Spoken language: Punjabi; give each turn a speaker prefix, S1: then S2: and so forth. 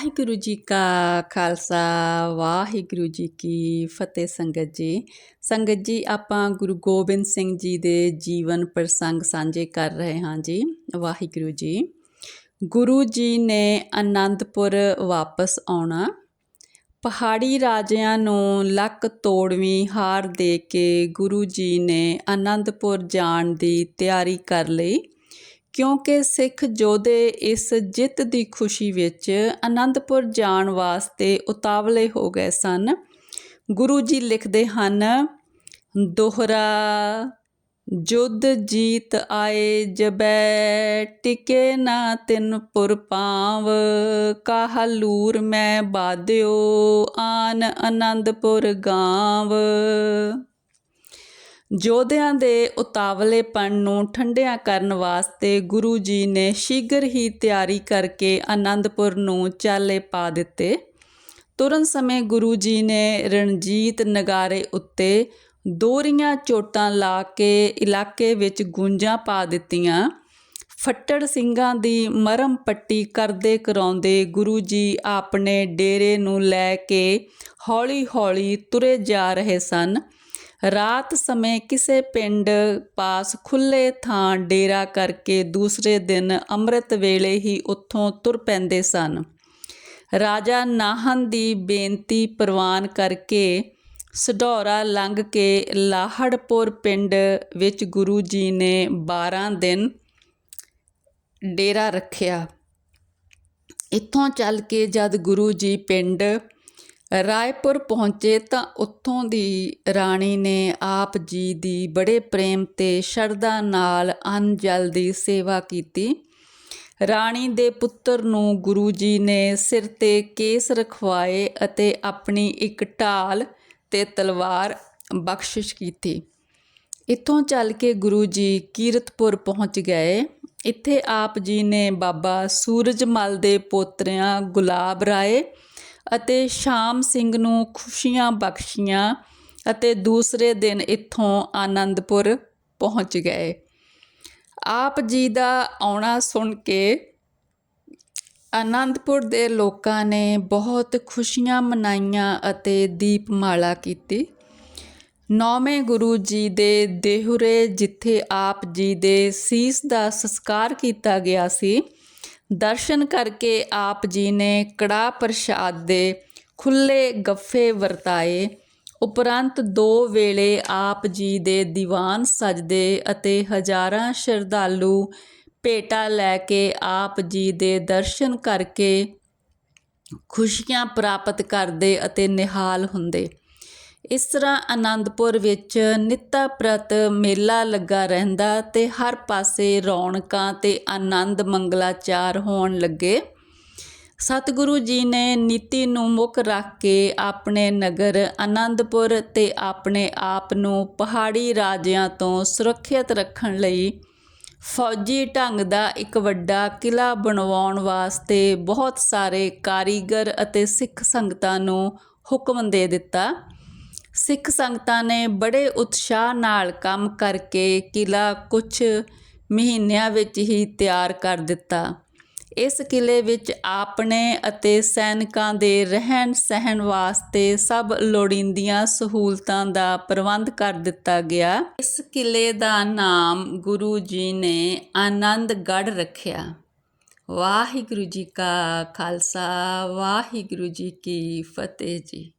S1: ਵਾਹਿਗੁਰੂ ਜੀ ਕਾ ਖਾਲਸਾ ਵਾਹਿਗੁਰੂ ਜੀ ਕੀ ਫਤਿਹ ਸੰਗਤ ਜੀ। ਸੰਗਤ ਜੀ, ਆਪਾਂ ਗੁਰੂ ਗੋਬਿੰਦ ਸਿੰਘ ਜੀ ਦੇ ਜੀਵਨ ਪ੍ਰਸੰਗ ਸਾਂਝੇ ਕਰ ਰਹੇ ਹਾਂ ਜੀ ਵਾਹਿਗੁਰੂ ਜੀ। ਗੁਰੂ ਜੀ ਨੇ ਆਨੰਦਪੁਰ ਵਾਪਸ ਆਉਣਾ। ਪਹਾੜੀ ਰਾਜਿਆਂ ਨੂੰ ਲੱਕ ਤੋੜਵੀਂ ਹਾਰ ਦੇ ਕੇ ਗੁਰੂ ਜੀ ਨੇ ਆਨੰਦਪੁਰ ਜਾਣ ਦੀ ਤਿਆਰੀ ਕਰ ਲਈ। ਕਿਉਂਕਿ ਸਿੱਖ ਯੋਧੇ ਇਸ ਜਿੱਤ ਦੀ ਖੁਸ਼ੀ ਵਿੱਚ ਅਨੰਦਪੁਰ ਜਾਣ ਵਾਸਤੇ ਉਤਾਵਲੇ ਹੋ ਗਏ ਸਨ। ਗੁਰੂ ਜੀ ਲਿਖਦੇ ਹਨ, ਦੋਹਰਾ ਜੁਦ ਜੀਤ ਆਏ ਜਬੈ, ਟਿਕੇ ਨਾ ਤਿਨ ਪੁਰ ਪਾਵ ਕਾਹਲੂਰ ਮੈਂ ਬਾਦਿਓ ਆਨ ਅਨੰਦਪੁਰ ਗਾਵ। ਯੋਧਿਆਂ ਦੇ ਉਤਾਵਲੇਪਣ ਨੂੰ ਠੰਡਿਆਂ ਕਰਨ ਵਾਸਤੇ ਗੁਰੂ ਜੀ ਨੇ ਸ਼ੀਘਰ ਹੀ ਤਿਆਰੀ ਕਰਕੇ ਆਨੰਦਪੁਰ ਨੂੰ ਚਾਲੇ ਪਾ ਦਿੱਤੇ। ਤੁਰਨ ਸਮੇਂ ਗੁਰੂ ਜੀ ਨੇ ਰਣਜੀਤ ਨਗਾਰੇ ਉੱਤੇ ਦੋਰੀਆਂ ਚੋਟਾਂ ਲਾ ਕੇ ਇਲਾਕੇ ਵਿੱਚ ਗੂੰਜਾਂ ਪਾ ਦਿੱਤੀਆਂ। ਫੱਟੜ ਸਿੰਘਾਂ ਦੀ ਮਰਮ ਪੱਟੀ ਕਰਦੇ ਕਰਾਉਂਦੇ ਗੁਰੂ ਜੀ ਆਪਣੇ ਡੇਰੇ ਨੂੰ ਲੈ ਕੇ ਹੌਲੀ-ਹੌਲੀ ਤੁਰੇ ਜਾ ਰਹੇ ਸਨ। ਰਾਤ ਸਮੇਂ ਕਿਸੇ ਪਿੰਡ ਪਾਸ ਖੁੱਲੇ ਥਾਂ ਡੇਰਾ ਕਰਕੇ ਦੂਸਰੇ ਦਿਨ ਅੰਮ੍ਰਿਤ ਵੇਲੇ ਹੀ ਉੱਥੋਂ ਤੁਰ ਪੈਂਦੇ ਸਨ। ਰਾਜਾ ਨਾਹਨ ਦੀ ਬੇਨਤੀ ਪ੍ਰਵਾਨ ਕਰਕੇ ਸਢੌਰਾ ਲੰਘ ਕੇ ਲਾਹੜਪੁਰ ਪਿੰਡ ਵਿੱਚ ਗੁਰੂ ਜੀ ਨੇ 12 ਦਿਨ ਡੇਰਾ ਰੱਖਿਆ। ਇੱਥੋਂ ਚੱਲ ਕੇ ਜਦ ਗੁਰੂ ਜੀ ਪਿੰਡ ਰਾਏਪੁਰ ਪਹੁੰਚੇ ਤਾਂ ਉੱਥੋਂ ਦੀ ਰਾਣੀ ਨੇ ਆਪ ਜੀ ਦੀ ਬੜੇ ਪ੍ਰੇਮ ਤੇ ਸ਼ਰਧਾ ਨਾਲ ਅੰਨ ਜਲ ਦੀ ਸੇਵਾ ਕੀਤੀ। ਰਾਣੀ ਦੇ ਪੁੱਤਰ ਨੂੰ ਗੁਰੂ ਜੀ ਨੇ ਸਿਰ ਤੇ ਕੇਸ ਰਖਵਾਏ ਅਤੇ ਆਪਣੀ ਇੱਕ ਢਾਲ ਤੇ ਤਲਵਾਰ ਬਖਸ਼ਿਸ਼ ਕੀਤੀ। ਇੱਥੋਂ ਚੱਲ ਕੇ ਗੁਰੂ ਜੀ ਕੀਰਤਪੁਰ ਪਹੁੰਚ ਗਏ। ਇੱਥੇ ਆਪ ਜੀ ਨੇ ਬਾਬਾ ਸੂਰਜਮਲ ਦੇ ਪੋਤਰਿਆਂ ਗੁਲਾਬ ਰਾਏ ਅਤੇ ਸ਼ਾਮ ਸਿੰਘ ਨੂੰ ਖੁਸ਼ੀਆਂ ਬਖਸ਼ੀਆਂ ਅਤੇ ਦੂਸਰੇ ਦਿਨ ਇੱਥੋਂ ਆਨੰਦਪੁਰ ਪਹੁੰਚ ਗਏ। ਆਪ ਜੀ ਦਾ ਆਉਣਾ ਸੁਣ ਕੇ ਆਨੰਦਪੁਰ ਦੇ ਲੋਕਾਂ ਨੇ ਬਹੁਤ ਖੁਸ਼ੀਆਂ ਮਨਾਈਆਂ ਅਤੇ ਦੀਪਮਾਲਾ ਕੀਤੀ। ਨੌਵੇਂ ਗੁਰੂ ਜੀ ਦੇ ਦੇਹੁਰੇ ਜਿੱਥੇ ਆਪ ਜੀ ਦੇ ਸੀਸ ਦਾ ਸੰਸਕਾਰ ਕੀਤਾ ਗਿਆ ਸੀ ਦਰਸ਼ਨ ਕਰਕੇ ਆਪ ਜੀ ਨੇ ਕੜਾਹ ਪ੍ਰਸ਼ਾਦ ਦੇ ਖੁੱਲੇ ਗੱਫੇ ਵਰਤਾਏ। ਉਪਰੰਤ ਦੋ ਵੇਲੇ ਆਪ ਜੀ ਦੇ ਦੀਵਾਨ ਸਜਦੇ ਅਤੇ ਹਜ਼ਾਰਾਂ ਸ਼ਰਧਾਲੂ ਭੇਟਾ ਲੈ ਕੇ ਆਪ ਜੀ ਦੇ ਦਰਸ਼ਨ ਕਰਕੇ ਖੁਸ਼ੀਆਂ ਪ੍ਰਾਪਤ ਕਰਦੇ ਅਤੇ ਨਿਹਾਲ ਹੁੰਦੇ। ਇਸ ਤਰ੍ਹਾਂ ਆਨੰਦਪੁਰ ਵਿੱਚ ਨਿੱਤਾ ਪ੍ਰਤ ਮੇਲਾ ਲੱਗਾ ਰਹਿੰਦਾ ਤੇ ਹਰ ਪਾਸੇ ਰੌਣਕਾਂ ਤੇ ਆਨੰਦ ਮੰਗਲਾਚਾਰ ਹੋਣ ਲੱਗੇ। ਸਤਿਗੁਰੂ ਜੀ ਨੇ ਨੀਤੀ ਨੂੰ ਮੁੱਖ ਰੱਖ ਕੇ ਆਪਣੇ ਨਗਰ, ਆਨੰਦਪੁਰ ਤੇ ਆਪਣੇ ਆਪ ਨੂੰ ਪਹਾੜੀ ਰਾਜਿਆਂ ਤੋਂ ਸੁਰੱਖਿਅਤ ਰੱਖਣ ਲਈ ਫੌਜੀ ਢੰਗ ਦਾ ਇੱਕ ਵੱਡਾ ਕਿਲਾ ਬਣਵਾਉਣ ਵਾਸਤੇ ਬਹੁਤ ਸਾਰੇ ਕਾਰੀਗਰ ਅਤੇ ਸਿੱਖ ਸੰਗਤਾਂ ਨੂੰ ਹੁਕਮ ਦੇ ਦਿੱਤਾ। ਸਿੱਖ ਸੰਗਤਾਂ ਨੇ ਬੜੇ ਉਤਸ਼ਾਹ ਨਾਲ ਕੰਮ ਕਰਕੇ ਕਿਲਾ ਕੁਝ ਮਹੀਨਿਆਂ ਵਿੱਚ ਹੀ ਤਿਆਰ ਕਰ ਦਿੱਤਾ। ਇਸ ਕਿਲੇ ਵਿੱਚ ਆਪਣੇ ਅਤੇ ਸੈਨਿਕਾਂ ਦੇ ਰਹਿਣ ਸਹਿਣ ਵਾਸਤੇ ਸਭ ਲੋੜੀਂਦੀਆਂ ਸਹੂਲਤਾਂ ਦਾ ਪ੍ਰਬੰਧ ਕਰ ਦਿੱਤਾ ਗਿਆ। ਇਸ ਕਿਲੇ ਦਾ ਨਾਮ ਗੁਰੂ ਜੀ ਨੇ ਆਨੰਦਗੜ੍ਹ ਰੱਖਿਆ। ਵਾਹਿਗੁਰੂ ਜੀ ਕਾ ਖਾਲਸਾ, ਵਾਹਿਗੁਰੂ ਜੀ ਕੀ ਫਤਿਹ ਜੀ।